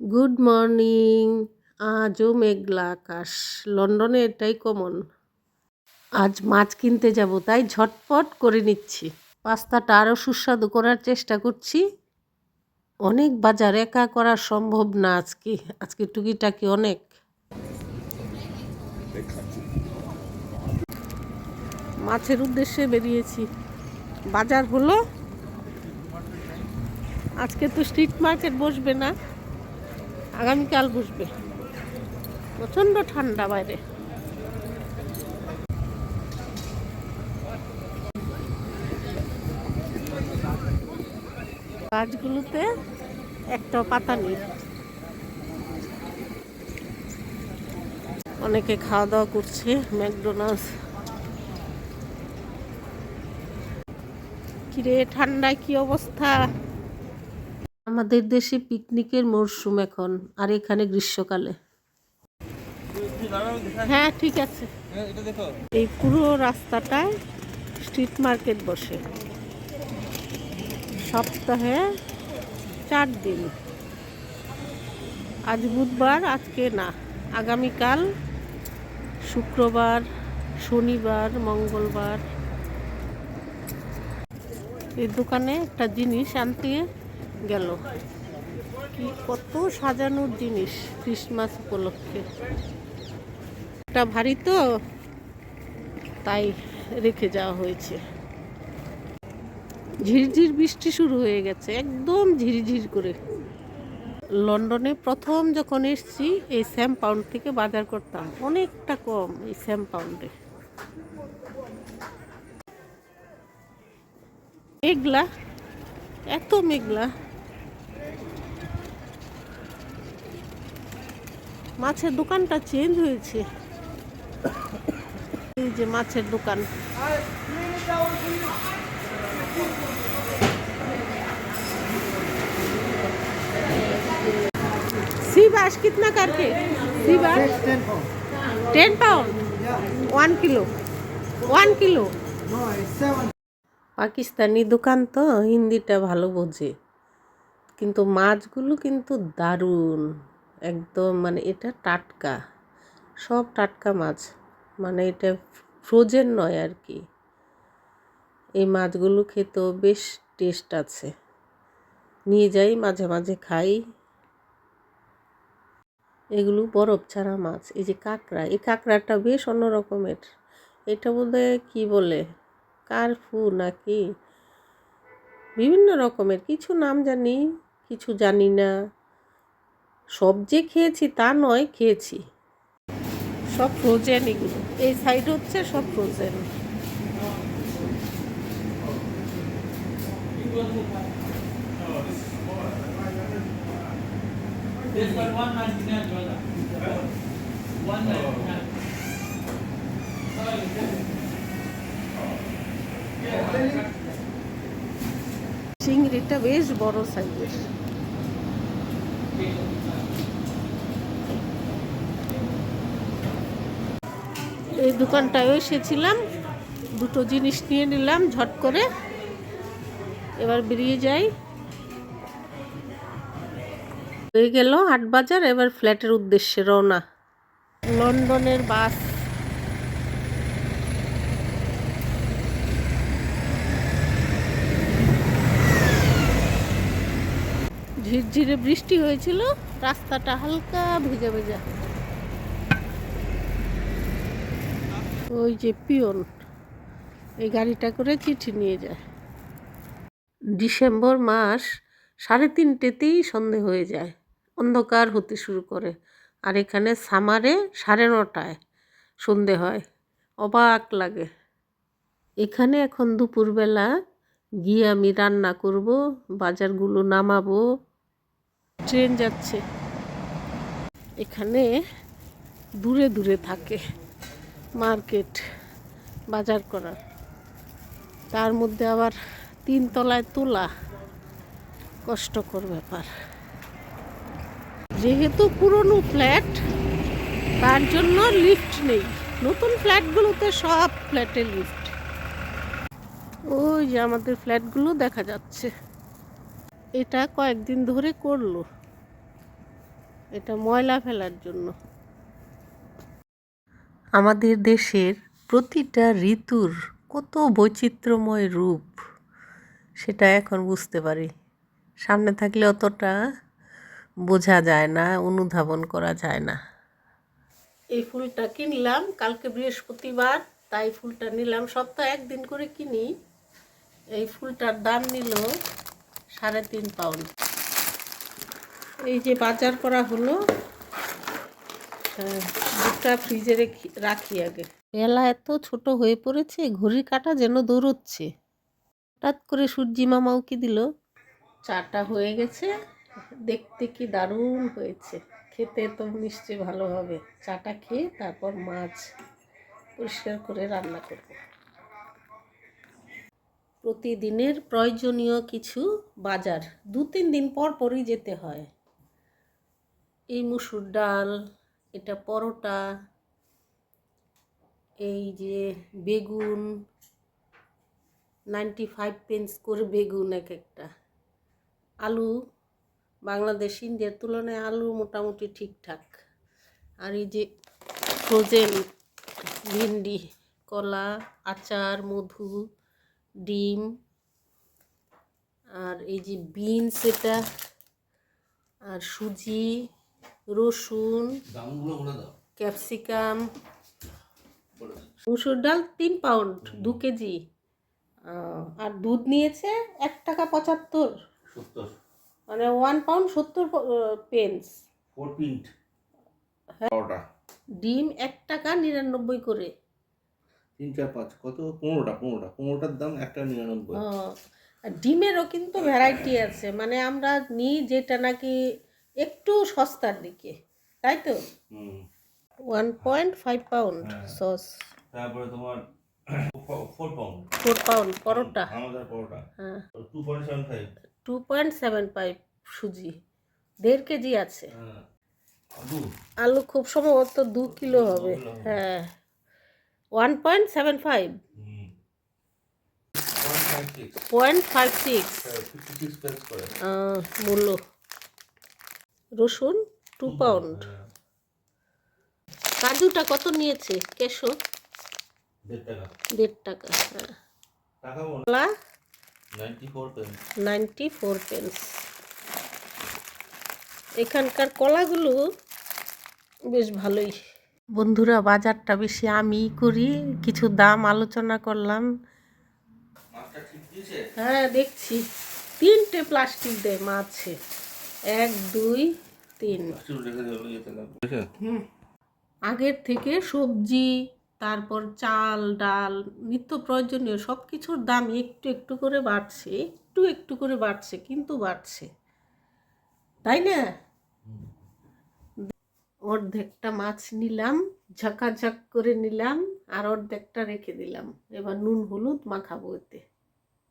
Good morning. আজও মেঘলা আকাশ। লন্ডনে এটাই কমন। আজ মাছ কিনতে যাব, তাই ঝটপট করে নিচ্ছি। পাস্তাটা আরও সুস্বাদু করার চেষ্টা করছি। অনেক বাজার একা করা সম্ভব না আজকে। আজকে টুকিটাকি অনেক। মাছের উদ্দেশ্যে বেরিয়েছি। বাজার হলো। আজকে তো স্ট্রিট মার্কেট বসবে না। আগামীকাল বসবে। প্রচণ্ড ঠান্ডা বাইরে। গাছগুলোতে একটা পাতা নেই। অনেকে খাওয়া দাওয়া করছে, ম্যাকডোনাল্ডস। কিরে, ঠান্ডায় কি অবস্থা? আমাদের দেশে পিকনিকের মরশুম এখন, আর এখানে গ্রীষ্মকালে। হ্যাঁ ঠিক আছে। এই পুরো রাস্তাটায় স্ট্রিট মার্কেট বসে। সপ্তাহে চার দিন। আজ বুধবার, আজকে না। আগামীকাল শুক্রবার, শনিবার, মঙ্গলবার। এই দোকানে একটা জিনিস আনতে গেল। কি কত সাজানোর জিনিস ক্রিসমাস উপলক্ষে। একটা ভারী তো, তাই রেখে যাওয়া হয়েছে। ঝিরঝির বৃষ্টি শুরু হয়ে গেছে, একদম ঝিরঝির করে। লন্ডনে প্রথম যখন এসছি, এই স্যাম পাউন্ড থেকে বাজার করতাম। অনেকটা কম এই স্যাম পাউন্ডে। মেঘলা, এত মেঘলা। মাছের দোকানটা চেঞ্জ হয়েছে এই যে মাছের দোকান सी बाश कितना करके sea bass ten pound. Ten pound one kilo one kilo No, it's seven. Pakistani দোকান তো হিন্দিটা ভালো বোঝে কিন্তু মাছগুলো কিন্তু দারুণ একদম মানে এটা টাটকা, সব টাটকা মাছ। মানে এটা ফ্রোজেন নয় আর কি। এই মাছগুলো খেতেও বেশ টেস্ট আছে। নিয়ে যাই, মাঝে মাঝে খাই। এগুলো বরফ ছাড়া মাছ, এই যে কাঁকড়া, এই কাঁকড়াটা বেশ অন্য রকমের এটা বোধহয় কী বলে, কারফু নাকি? বিভিন্ন রকমের, কিছু নাম জানি, কিছু জানি না। সব যে খেয়েছি তা নয় খেয়েছি। সব ফ্রোজেন এগুলো। এই সাইড হচ্ছে সব ফ্রোজেন. চিংড়িটা বেশ বড় সাইজের এই দোকানটায় এসেছিলাম। দুটো জিনিস নিয়ে নিলাম ঝট করে। এবার বেরিয়ে যাই। হয়ে গেল হাট বাজার, এবার ফ্ল্যাটের উদ্দেশ্যে রওনা। লন্ডনের বাস। ঝিরঝিরে বৃষ্টি হয়েছিল, রাস্তাটা হালকা ভেজা ভেজা। ওই যে পিয়ন এই গাড়িটা করে চিঠি নিয়ে যায়। ডিসেম্বর মাস সাড়ে তিনটেতেই সন্ধে হয়ে যায়, অন্ধকার হতে শুরু করে। আর এখানে সামারে সাড়ে নটায় সন্ধে হয়, অবাক লাগে। এখানে এখন দুপুরবেলা গিয়ে আমি রান্না করব, বাজারগুলো নামাবো। ট্রেন যাচ্ছে। এখানে দূরে দূরে থাকে। মার্কেট, বাজার করার। তার মধ্যে আবার তিন তলায় তোলা কষ্টকর ব্যাপার। যেহেতু পুরনো ফ্ল্যাট, তার জন্য লিফট নেই। নতুন ফ্ল্যাটগুলোতে সব ফ্ল্যাটে লিফট। ওই যে আমাদের ফ্ল্যাটগুলো দেখা যাচ্ছে। এটা কয়েকদিন ধরে করল। এটা ময়লা ফেলার জন্য। আমাদের দেশের প্রতিটা ঋতুর কত বৈচিত্র্যময় রূপ, সেটা এখন বুঝতে পারি। সামনে থাকলে অতটা বোঝা যায় না, অনুধাবন করা যায় না। এই ফুলটা কিনলাম, কালকে বৃহস্পতিবার, তাই ফুলটা নিলাম। সপ্তাহে একদিন করে কিনি। এই ফুলটার দাম নিল সাড়ে তিন পাউন্ড। এই যে বাজার করা হলো দুধটা ফ্রিজে রেখি রাখি আগে। বেলা এত ছোট হয়ে পড়েছে ঘড়ির কাটা যেন দৌড়চ্ছে। হঠাৎ করে সূর্যি মামা উকি দিল? চাটা হয়ে গেছে দেখতে কি দারুণ হয়েছে। খেতে তো নিশ্চয়ই ভালো হবে। চাটা খেয়ে তারপর মাছ পরিষ্কার করে রান্না করব। প্রতিদিনের প্রয়োজনীয় কিছু বাজার। দু তিন দিন পর পরই যেতে হয়। এই মুসুর ডাল এটা পরোটা, এই যে বেগুন নাইনটি ফাইভ পেন্স করে বেগুন এক একটা। আলু, বাংলাদেশ, ইন্ডিয়ার তুলনায় আলু মোটামুটি ঠিকঠাক। আর এই যে ফ্রোজেন ভিন্ডি, কলা, আচার, মধু, ডিম, আর এই যে বিনস এটা, আর সুজি রসুন ক্যাপসিকাম মুসুর ডাল তিন পাউন্ড দু কেজি। আর দুধ নিয়েছে এক টাকা পঁচাত্তর। মানে ওয়ান পাউন্ড সত্তর পেন্স। বারোটা ডিম এক টাকা নিরানব্বই করে। তিন চার পাঁচ কত? পনেরোটা পনেরোটা। পনেরোটার দাম একটা নিরানব্বই। আর ডিমেরও কিন্তু ভ্যারাইটি আছে। মানে আমরা নিই যেটা নাকি একটু সস্তার দিকে তাই তো? One point five pound. Sauce তারপরে তোমার four pound four pound paratha. আমাদের পরোটা। হ্যাঁ। Two point seven five two point seven five সুজি। দেড় কেজি আছে। হ্যাঁ। আলু? খুব সম্ভবত দু কিলো হবে। হ্যাঁ। One point seven five point five six মূল্য। রসুন টু পাউন্ড হ্যাঁ, কাজুটা কত নিয়েছে? কেশো দেড় টাকা। হ্যাঁ। নাইনটি ফোর পেন্স এখানকার কলাগুলো বেশ ভালোই। বন্ধুরা বাজারটা বেশি আমি করি কিছু দাম আলোচনা করলাম। হ্যাঁ দেখছি। তিনটে প্লাস্টিক দেয় মাছে। এক দুই তিন। আগের থেকে সবজি, তারপর চাল, ডাল, নিত্য প্রয়োজনীয় সব কিছুর দাম একটু একটু করে বাড়ছে, একটু একটু করে বাড়ছে, কিন্তু বাড়ছে। তাই না? অর্ধেকটা মাছ নিলাম, ঝাঁকাঝাক করে নিলাম, আর অর্ধেকটা রেখে দিলাম। এবার নুন, হলুদ মাখাবো এতে।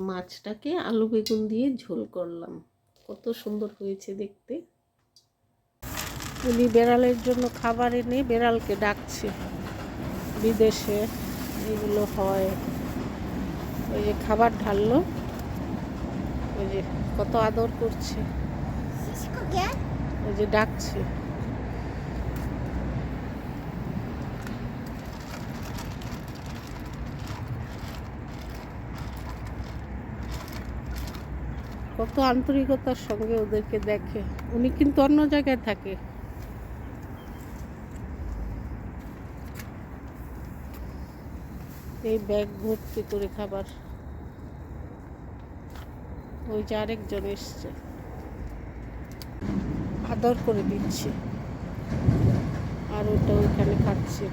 মাছটাকে আলু বেগুন দিয়ে ঝোল করলাম। কত সুন্দর হয়েছে দেখতে। উনি বেড়ালের জন্য খাবার এনে বেড়ালকে ডাকছে। বিদেশে এগুলো হয়। ওই যে খাবার ঢাললো। ওই যে কত আদর করছে। ওই যে ডাকছে। কত আন্তরিকতার সঙ্গে ওদেরকে দেখে। উনি কিন্তু অন্য জায়গায় থাকে। এই ব্যাগ ভর্তি করে খাবার। ওই যে আরেকজন এসছে। আদর করে দিচ্ছে। আর ওটা ওইখানে খাচ্ছে।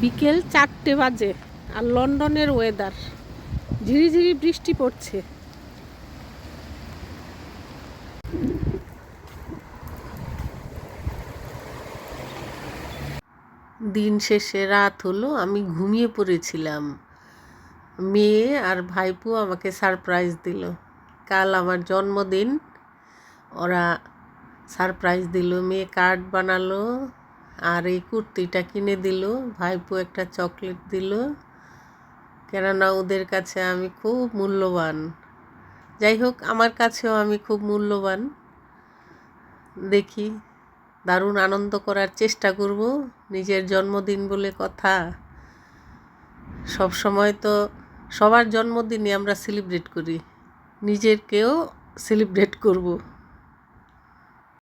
বিকেল চারটে বাজে আর লন্ডনের ওয়েদার ঝিরিঝিরি বৃষ্টি পড়ছে। দিন শেষে রাত হলো, আমি ঘুমিয়ে পড়েছিলাম। মেয়ে আর ভাইপু আমাকে সারপ্রাইজ দিল। কাল আমার জন্মদিন। ওরা সারপ্রাইজ দিল, মেয়ে কার্ড বানালো আর এই কুর্তিটা কিনে দিল। ভাইপু একটা চকলেট দিল। কেননা ওদের কাছে আমি খুব মূল্যবান। যাই হোক, আমার কাছেও আমি খুব মূল্যবান। দেখি। দারুণ আনন্দ করার চেষ্টা করব, নিজের জন্মদিন বলে কথা। সব সময় তো সবার জন্মদিনই আমরা সেলিব্রেট করি, নিজেরকেও সেলিব্রেট করব।